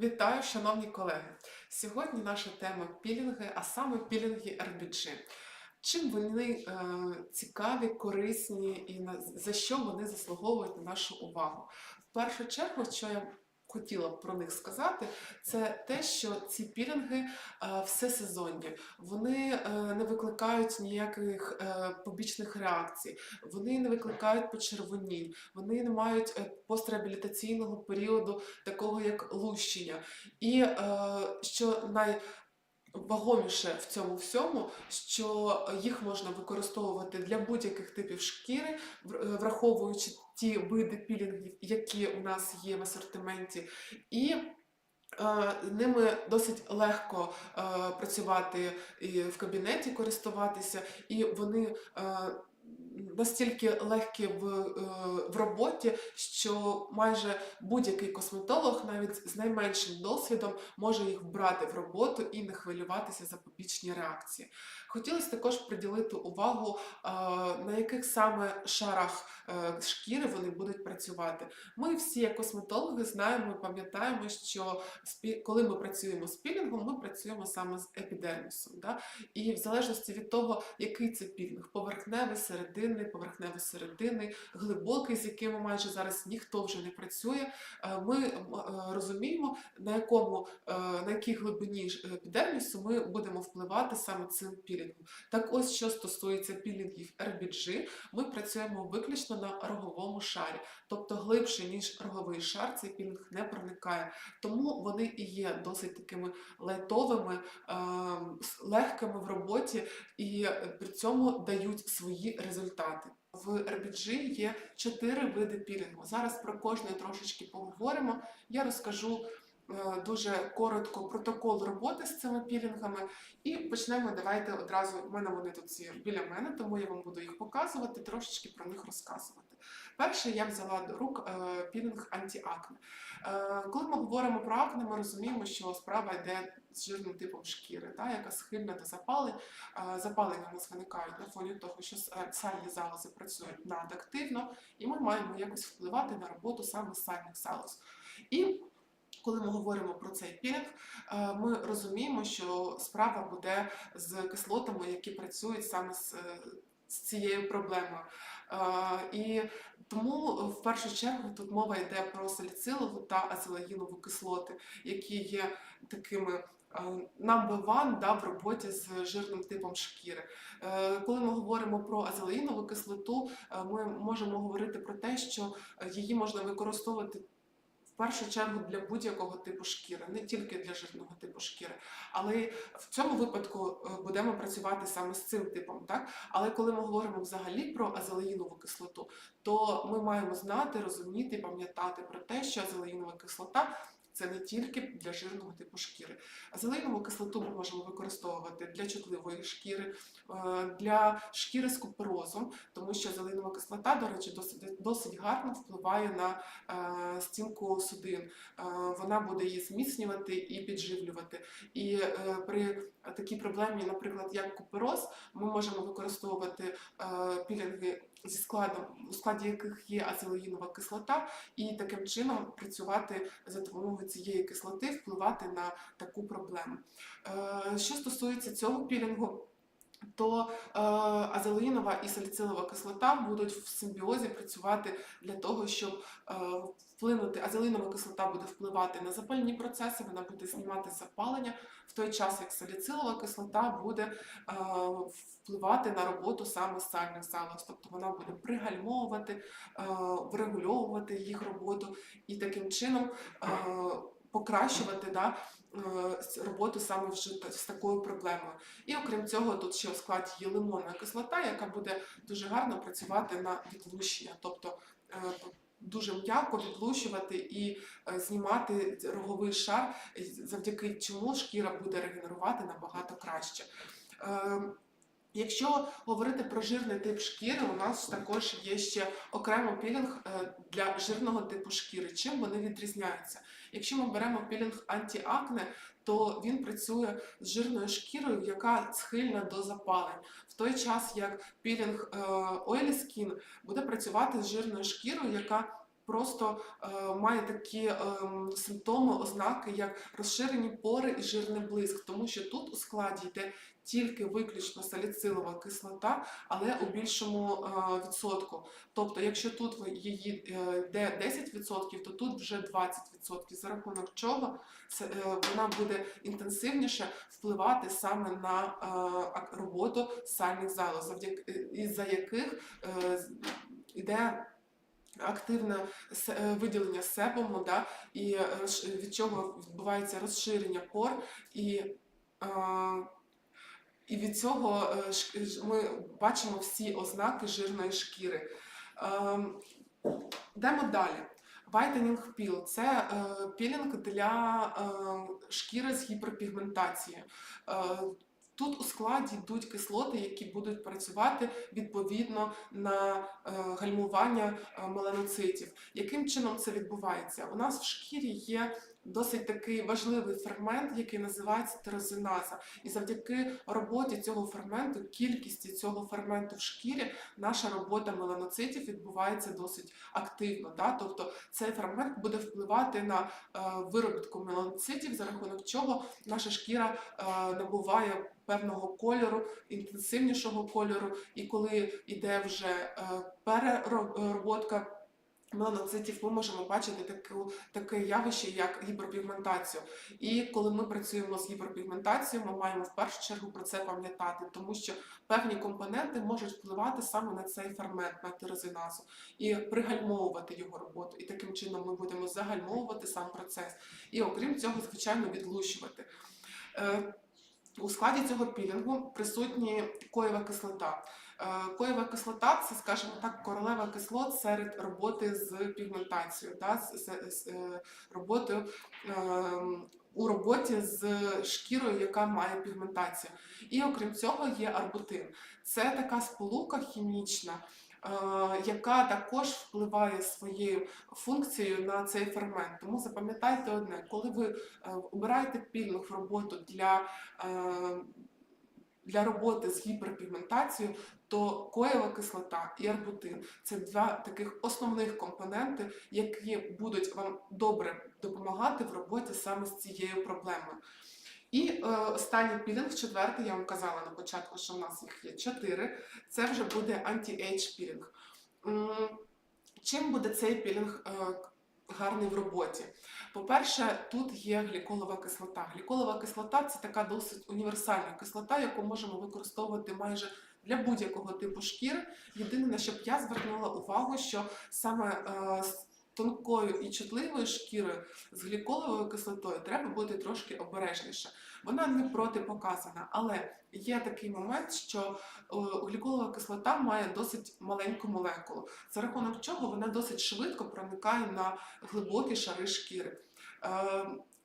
Вітаю, шановні колеги! Сьогодні наша тема пілінги, а саме пілінги RBG. Чим вони е, цікаві, корисні і на, за що вони заслуговують на нашу увагу? В першу чергу, що я хотіла б про них сказати, це те, що ці пілінги е, всесезонні, вони е, не викликають ніяких е, побічних реакцій, вони не викликають почервонінь, вони не мають постреабілітаційного періоду, такого як лущення. І що що найвагоміше в цьому всьому, що їх можна використовувати для будь-яких типів шкіри, е, враховуючи ті види пілінгів, які у нас є в асортименті, і е, Ними досить легко е, працювати і в кабінеті, користуватися, і вони настільки легкі в, е, в роботі, що майже будь-який косметолог, навіть з найменшим досвідом, може їх вбрати в роботу і не хвилюватися за побічні реакції. Хотілося також приділити увагу, е, на яких саме шарах е, шкіри вони будуть працювати. Ми всі, як косметологи, знаємо і пам'ятаємо, що коли ми працюємо з пілінгом, ми працюємо саме з епідермісом. Да? І в залежності від того, який це пілінг, поверхневий, серединний, поверхневий серединний, глибокий, з якими майже зараз ніхто вже не працює, е, ми е, розуміємо, на якому е, на якій глибині епідермісу ми будемо впливати саме цим пілінгом. Так ось, що стосується пілінгів RBG, ми працюємо виключно на роговому шарі, тобто глибше, ніж роговий шар, цей пілінг не проникає. Тому вони і є досить такими лайтовими, ем, легкими в роботі і при цьому дають свої результати. В RBG є чотири види пілінгу. Зараз про кожний трошечки поговоримо. Я розкажу е, дуже коротко протокол роботи з цими пілінгами. І почнемо. Давайте одразу. У мене вони тут біля мене, тому я вам буду їх показувати, трошечки про них розказувати. Перше, я взяла до рук е, пілінг антиакне. Е, коли ми говоримо про акне, ми розуміємо, що справа йде з жирним типом шкіри, та, яка схильна до запалень. Запалення у нас виникають на фоні того, що е, сальні залози працюють надактивно, і ми маємо якось впливати на роботу саме сальних залоз. І коли ми говоримо про цей пілінг, е, ми розуміємо, що справа буде з кислотами, які працюють саме з, е, з цією проблемою. І тому в першу чергу тут мова йде про саліцилову та ацелаїнову кислоти, які є такими number one да, в роботі з жирним типом шкіри. Е, Коли ми говоримо про азелаїнову кислоту, е, ми можемо говорити про те, що е, її можна використовувати першу чергу для будь-якого типу шкіри, не тільки для жирного типу шкіри. Але в цьому випадку е, будемо працювати саме з цим типом. Так? Але коли ми говоримо взагалі про азелаїнову кислоту, то ми маємо знати, розуміти пам'ятати про те, що азелаїнова кислота. Це не тільки для жирного типу шкіри. Азелаїнову кислоту ми можемо використовувати для чутливої шкіри, е, для шкіри з куперозом, тому що азелаїнова кислота, до речі, досить, досить гарно впливає на е, стінку судин. Е, Вона буде її зміцнювати і підживлювати. І при такій проблемі, наприклад, як купероз, ми можемо використовувати пілінги зі складом, у складі яких є азелоїнова кислота, і таким чином працювати за допомогою цієї кислоти, впливати на таку проблему. Е, Що стосується цього пілінгу, то е, азелаїнова і саліцилова кислота будуть в симбіозі працювати для того, щоб е, вплинути. Азелаїнова кислота буде впливати на запальні процеси, вона буде знімати запалення, в той час як саліцилова кислота буде е, впливати на роботу саме сальних залоз, тобто вона буде пригальмовувати, е, врегульовувати їх роботу і таким чином е, покращувати да, е, роботу саме вже з такою проблемою. І окрім цього, тут ще в складі є лимонна кислота, яка буде дуже гарно працювати на відлущення, тобто е, дуже м'яко відлущувати і е, знімати роговий шар, завдяки чому шкіра буде регенерувати набагато краще. Якщо говорити про жирний тип шкіри, у нас також є ще окремо пілінг е, для жирного типу шкіри. Чим вони відрізняються? Якщо ми беремо пілінг антиакне, то він працює з жирною шкірою, яка схильна до запалень. В той час як пілінг е, Oily Skin буде працювати з жирною шкірою, яка просто е, має такі ем, симптоми, ознаки, як розширені пори і жирний блиск, тому що тут у складі йде тільки виключно саліцилова кислота, але у більшому е, відсотку. Тобто, якщо тут її е, йде 10%, то тут вже 20%, за рахунок чого це, е, вона буде інтенсивніше впливати саме на е, роботу сальних залоз, завдяки із-за яких е, іде активне е, виділення себуму, да, і е, від чого відбувається розширення пор, і, е, і від цього ми бачимо всі ознаки жирної шкіри. Ем, Йдемо далі. Whitening Peel – це пілінг для шкіри з гіперпігментацією. Тут у складі йдуть кислоти, які будуть працювати відповідно на е, гальмування е, меланоцитів. Яким чином це відбувається? У нас в шкірі є досить такий важливий фермент, який називається терозиназа. І завдяки роботі цього ферменту, кількості цього ферменту в шкірі, наша робота меланоцитів відбувається досить активно. Да? Тобто цей фермент буде впливати на е, виробітку меланоцитів, за рахунок чого наша шкіра набуває певного кольору, інтенсивнішого кольору, і коли йде вже е, перероботка меланоцитів, ми можемо бачити таку, таке явище, як гіперпігментацію. І коли ми працюємо з гіперпігментацією, ми маємо в першу чергу про це пам'ятати, тому що певні компоненти можуть впливати саме на цей фермент, на тирозиназу, і пригальмовувати його роботу. І таким чином ми будемо загальмовувати сам процес. І окрім цього, звичайно, відлущувати. Е, У складі цього пілінгу присутні коєва кислота. Е, Коєва кислота це, скажімо так, королева кислот серед роботи з пігментацією, да, з, з, з е, роботою ем, у роботі з шкірою, яка має пігментацію. І окрім цього є арбутин. Це така сполука хімічна, е, яка також впливає своєю функцією на цей фермент. Тому запам'ятайте одне, коли ви е, обираєте пільну в роботу для, е, для роботи з гіперпігментацією, то коєва кислота і арбутин це два таких основних компоненти, які будуть вам добре допомагати в роботі саме з цією проблемою. І е, останній пілінг, четвертий, я вам казала на початку, що в нас їх є чотири. Це вже буде анті-ейдж пілінг. Чим буде цей пілінг е, гарний в роботі? По-перше, тут є гліколова кислота. Гліколова кислота це така досить універсальна кислота, яку можемо використовувати майже для будь-якого типу шкіри. Єдине, на що я звернула увагу, що саме е, тонкою і чутливою шкірою з гліколовою кислотою треба бути трошки обережніше. Вона не протипоказана, але є такий момент, що е, гліколова кислота має досить маленьку молекулу, за рахунок чого вона досить швидко проникає на глибокі шари шкіри.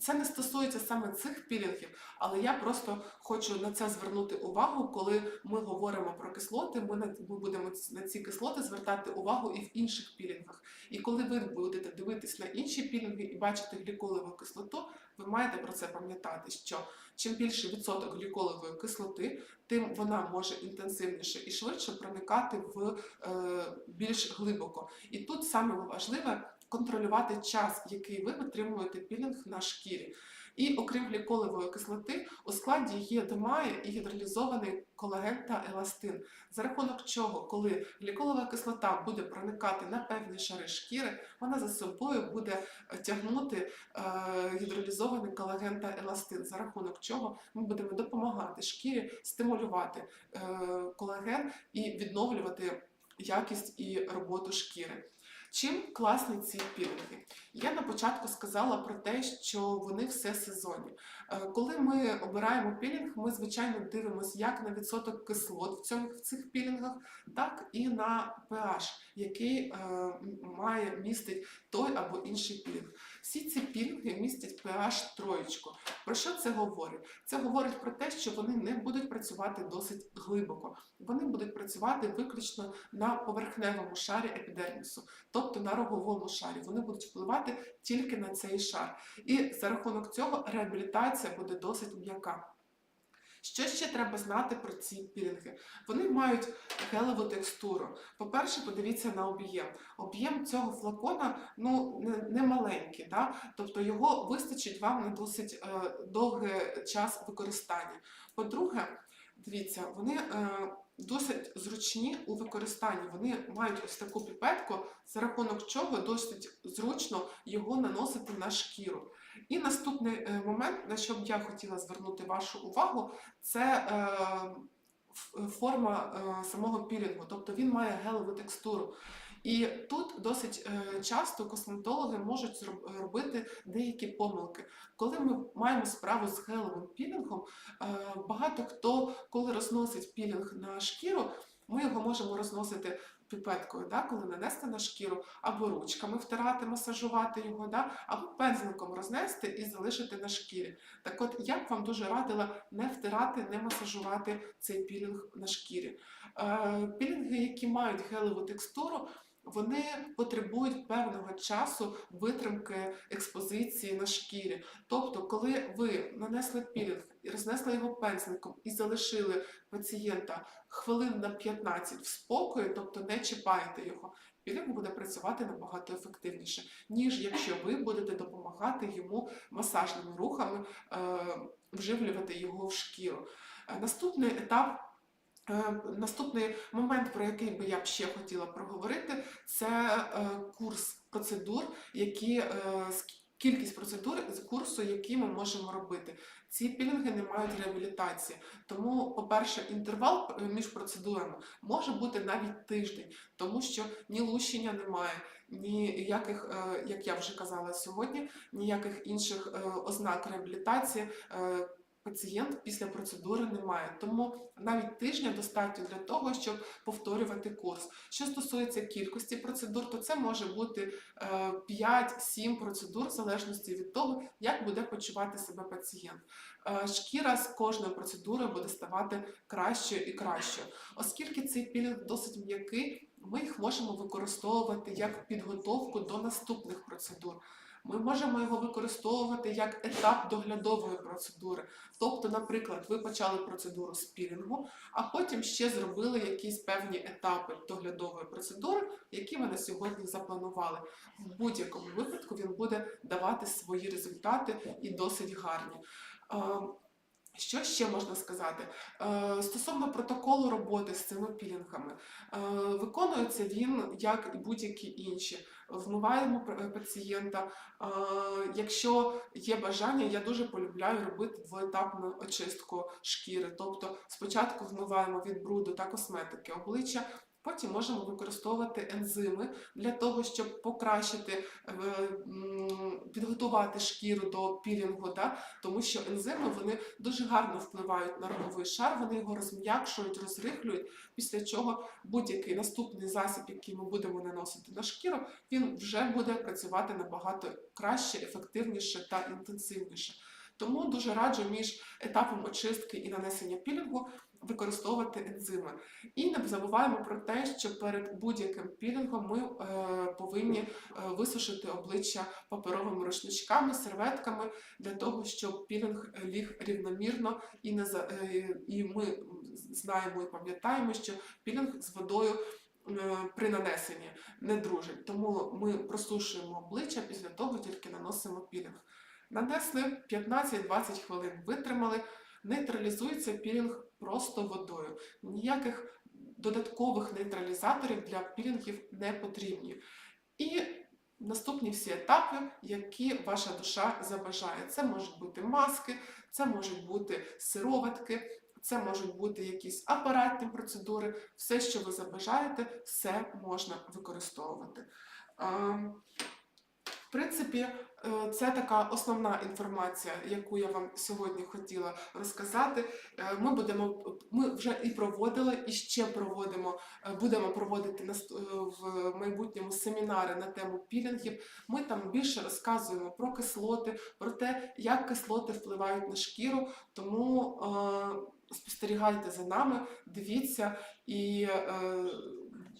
Це не стосується саме цих пілінгів, але я просто хочу на це звернути увагу, коли ми говоримо про кислоти. Ми на ми будемо на ці кислоти звертати увагу і в інших пілінгах. І коли ви будете дивитись на інші пілінги і бачити гліколову кислоту, ви маєте про це пам'ятати, що чим більше відсоток гліколової кислоти, тим вона може інтенсивніше і швидше проникати в е, більш глибоко. І тут саме важливе контролювати час, який ви витримуєте пілінг на шкірі. І окрім гліколової кислоти, у складі є домає і гідролізований колаген та еластин. За рахунок чого, коли гліколова кислота буде проникати на певні шари шкіри, вона за собою буде е, тягнути е, гідролізований колаген та еластин, за рахунок чого ми будемо допомагати шкірі стимулювати е, колаген і відновлювати якість і роботу шкіри. Чим класні ці пілинги? Я на початку сказала про те, що вони все сезонні. Е, Коли ми обираємо пілінг, ми звичайно дивимося як на відсоток кислот в, цьому, в цих пілінгах, так і на pH, який е, має містить той або інший пілінг. Всі ці пілінги містять pH троєчку. Про що це говорить? Це говорить про те, що вони не будуть працювати досить глибоко. Вони будуть працювати виключно на поверхневому шарі епідермісу, тобто на роговому шарі. Вони будуть впливати тільки на цей шар. І за рахунок цього реабілітація буде досить м'яка. Що ще треба знати про ці пілінги? Вони мають гелеву текстуру. По-перше, подивіться на об'єм. Об'єм цього флакона ну, не, маленький, да? тобто його вистачить вам на досить е, довгий час використання. По-друге, дивіться, вони е, досить зручні у використанні. Вони мають ось таку піпетку, за рахунок чого досить зручно його наносити на шкіру. І наступний е, момент, на що б я хотіла звернути вашу увагу, це е, форма е, самого пілінгу, тобто він має гелеву текстуру. І тут досить часто косметологи можуть робити деякі помилки. Коли ми маємо справу з гелевим пілінгом, багато хто, коли розносить пілінг на шкіру, ми його можемо розносити піпеткою, да, коли нанести на шкіру, або ручками втирати, масажувати його, да, або пензликом рознести і залишити на шкірі. Так от я б вам дуже радила не втирати, не масажувати цей пілінг на шкірі. Е, пілінги, які мають гелеву текстуру, вони потребують певного часу витримки експозиції на шкірі. Тобто, коли ви нанесли пілінг і рознесли його пензликом і залишили пацієнта хвилин на 15 в спокої, тобто не чіпаєте його, пілінг буде працювати набагато ефективніше, ніж якщо ви будете допомагати йому масажними рухами е, вживлювати його в шкіру. Е, Наступний етап. Е, Наступний момент, про який би я б ще хотіла проговорити, це е, курс процедур, які е, кількість процедур з курсу, які ми можемо робити. Ці пілінги не мають реабілітації, тому, по-перше, інтервал між процедурами може бути навіть тиждень, тому що ні лущення немає, ніяких, як я вже казала сьогодні, ніяких інших ознак реабілітації. Е, Пацієнт після процедури не має, тому навіть тижня достатньо для того, щоб повторювати курс. Що стосується кількості процедур, то це може бути е, 5-7 процедур, в залежності від того, як буде почувати себе пацієнт. Е, Шкіра з кожною процедурою буде ставати кращою і кращою. Оскільки цей пілінг досить м'який, ми їх можемо використовувати як підготовку до наступних процедур. Ми можемо його використовувати як етап доглядової процедури. Тобто, наприклад, ви почали процедуру з а потім ще зробили якісь певні етапи доглядової процедури, які ви на сьогодні запланували. В будь-якому випадку він буде давати свої результати і досить гарні. Що ще можна сказати? Е, Стосовно протоколу роботи з цими пілінгами, е, виконується він як і будь-які інші. Вмиваємо пацієнта. Е, Якщо є бажання, я дуже полюбляю робити двоетапну очистку шкіри. Тобто спочатку вмиваємо від бруду та косметики обличчя. Потім можемо використовувати ензими для того, щоб покращити, е, підготувати шкіру до пілінгу, да? тому що ензими вони дуже гарно впливають на роговий шар, вони його розм'якшують, розрихлюють, після чого будь-який наступний засіб, який ми будемо наносити на шкіру, він вже буде працювати набагато краще, ефективніше та інтенсивніше. Тому дуже раджу між етапом очистки і нанесення пілінгу використовувати ензими. І не забуваємо про те, що перед будь-яким пілінгом ми е, повинні е, висушити обличчя паперовими рушничками, серветками для того, щоб пілінг ліг рівномірно і не за е, і ми знаємо і пам'ятаємо, що пілінг з водою. При нанесенні не дружить, тому ми просушуємо обличчя після того, тільки наносимо пілінг. Нанесли 15-20 хвилин, витримали, нейтралізується пілінг просто водою. Ніяких додаткових нейтралізаторів для пілінгів не потрібні. І наступні всі етапи, які ваша душа забажає. Це можуть бути маски, це можуть бути сироватки, це можуть бути якісь апаратні процедури. Все, що ви забажаєте, все можна використовувати. В принципі, е, це така основна інформація, яку я вам сьогодні хотіла розказати. Е, Ми будемо ми вже і проводили, і ще проводимо. е, Будемо проводити в майбутньому семінари на тему пілінгів. Ми там більше розказуємо про кислоти, про те, як кислоти впливають на шкіру. Тому спостерігайте за нами, дивіться і.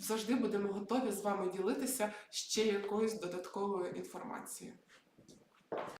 Завжди будемо готові з вами ділитися ще якоюсь додатковою інформацією.